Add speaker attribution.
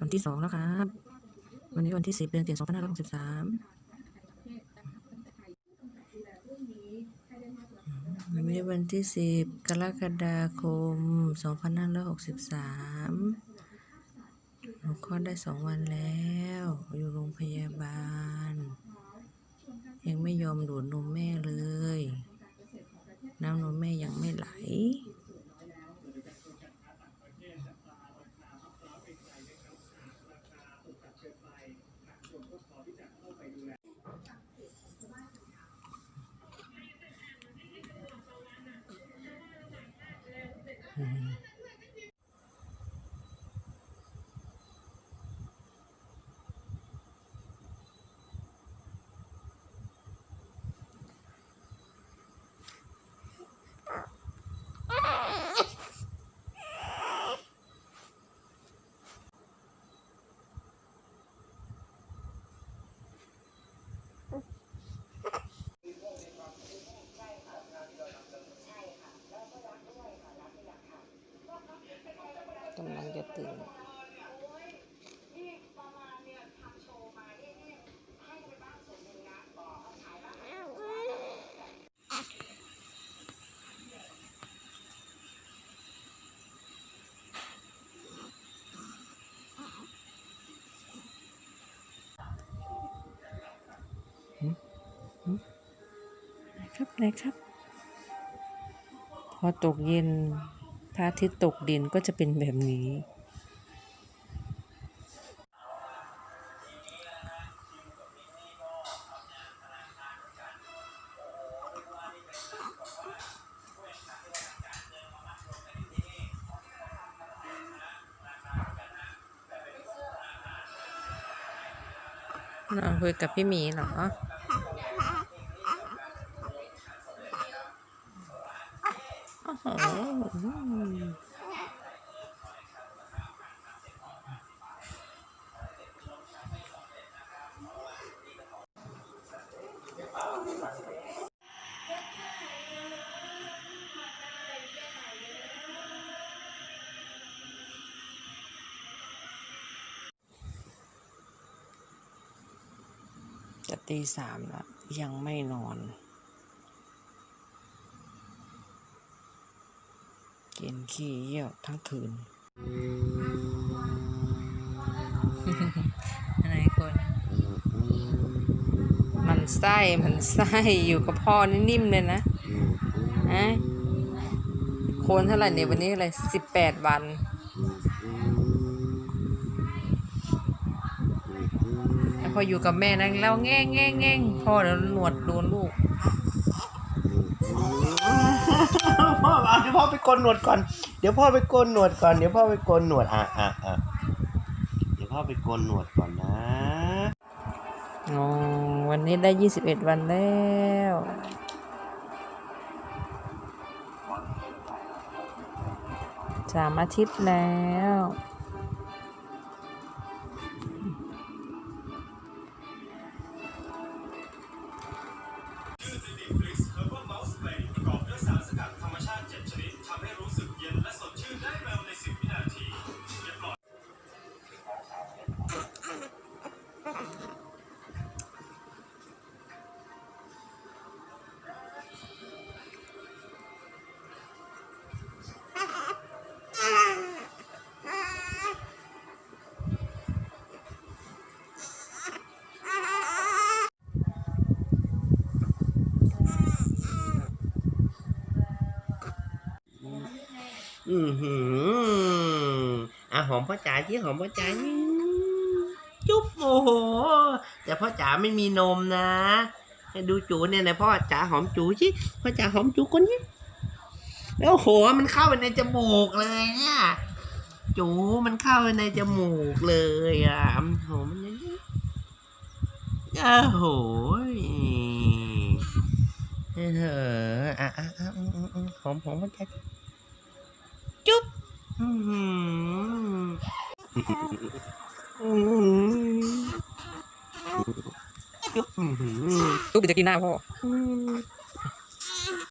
Speaker 1: วันที่สองแล้วครับ วันนี้วันที่สิบเดือนเจ็ดสองพันห้าร้อยหกสิบสามวันนี้วันที่สิบกรกฎาคมสองพันห้าร้อยหกสิบสามหนูคลอดได้สองวันแล้ว อยู่โรงพยาบาล ยังไม่ยอมดูดนมแม่เลย น้ำนมแม่ยังไม่ไหล ก ตื่นครับไหนครับ พอตกเย็นพระอาทิตย์ตกดินก็จะเป็นแบบนี้ นอนคุยกับพี่หมีเหรอ โอ้โห จะตีสามแล้ว ยังไม่นอน กินขี้เยี่ยวทั้งคืนอะไรคนมันไส้มันไส้อยู่กับพ่อนี่นิ่มเลยนะอะโคนเท่าไหร่เนี่ยวันนี้อะไรสิบแปดวันแล้ว พออยู่กับแม่นั่งแล้วแง่งแง่งแง่งพ่อเดี๋ยวหนวดโดนลูก
Speaker 2: พ่อเอาเดี๋ยวพ่อไปโกนหนวดก่อน เดี๋ยวพ่อไปโกนหนวดก่อน เดี๋ยวพ่อไปโกนหนวด อะอะอะเดี๋ยวพ่อไปโกนหนวดก่อนนะ
Speaker 1: อ๋อวันนี้ได้ยี่สิบเอ็ดวันแล้วสามอาทิตย์แล้ว
Speaker 2: อือหืออะหอมพ่อจ๋าที่หอมพ่อจ๋าจุ๊บโอ้โหแต่พ่อจ๋าไม่มีนมนะให้ดูจูเนี่ยนะพ่อจ๋าหอมจูชิพ่อจ๋าหอมจูคนนี้แล้วโหมันเข้าไปในจมูกเลยเนี่ยจูมันเข้าไปในจมูกเลยอะโหมันอย่างนี้โอ้โหเอออะอะอะอืมอืมหอมหอมพ่อจ๋า จุ๊บอืมอืมจุ๊บอืม
Speaker 1: ลูกจะกินหน้าพ่อ
Speaker 2: อืม